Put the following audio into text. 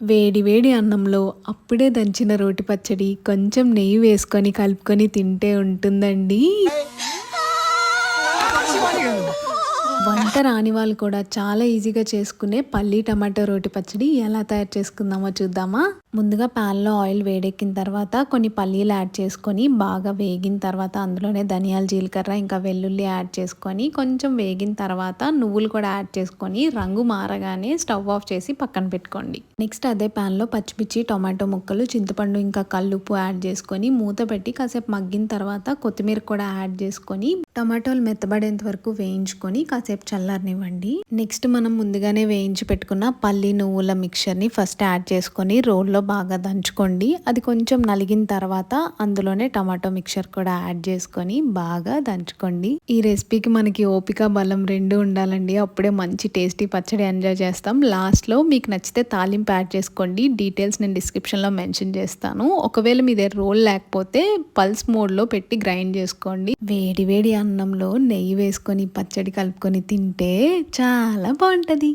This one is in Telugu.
వేడి వేడి అన్నంలో అప్పుడే దంచిన రోటి పచ్చడి కొంచెం నెయ్యి వేసుకొని కలుపుకొని తింటే ఉంటుందండి. వంట రాని వాళ్ళు కూడా చాలా ఈజీగా చేసుకునే పల్లి టమాటో రోటి పచ్చడి ఎలా తయారు చేసుకుందామో చూద్దామా? ముందుగా ప్యాన్లో ఆయిల్ వేడెక్కిన తర్వాత కొన్ని పల్లీలు యాడ్ చేసుకొని బాగా వేగిన తర్వాత అందులోనే ధనియాలు జీలకర్ర ఇంకా వెల్లుల్లి యాడ్ చేసుకొని కొంచెం వేగిన తర్వాత నువ్వులు కూడా యాడ్ చేసుకొని రంగు మారగానే స్టవ్ ఆఫ్ చేసి పక్కన పెట్టుకోండి. నెక్స్ట్ అదే ప్యాన్లో పచ్చిమిర్చి టొమాటో ముక్కలు చింతపండు ఇంకా కల్లుప్పు యాడ్ చేసుకొని మూత పెట్టి కాసేపు మగ్గిన తర్వాత కొత్తిమీర కూడా యాడ్ చేసుకొని టమాటోలు మెత్తబడేంత వరకు వేయించుకొని కాసేపు చల్లారనివ్వండి. నెక్స్ట్ మనం ముందుగానే వేయించి పెట్టుకున్న పల్లి నువ్వుల మిక్చర్ని ఫస్ట్ యాడ్ చేసుకొని రోల్లో బాగా దంచుకోండి. అది కొంచెం నలిగిన తర్వాత అందులోనే టమాటో మిక్చర్ కూడా యాడ్ చేసుకొని బాగా దంచుకోండి. ఈ రెసిపీకి మనకి ఓపిక బలం రెండు ఉండాలండి. అప్పుడే మంచి టేస్టీ పచ్చడి ఎంజాయ్ చేస్తాం. లాస్ట్లో మీకు నచ్చితే తాలింపు యాడ్ చేసుకోండి. డీటెయిల్స్ నేను డిస్క్రిప్షన్లో మెన్షన్ చేస్తాను. ఒకవేళ మీ దగ్గర రోల్ లేకపోతే పల్స్ మోడ్లో పెట్టి గ్రైండ్ చేసుకోండి. వేడి వేడి అన్నంలో నెయ్యి వేసుకొని పచ్చడి కలుపుకొని తింటే చాలా బాగుంటుంది.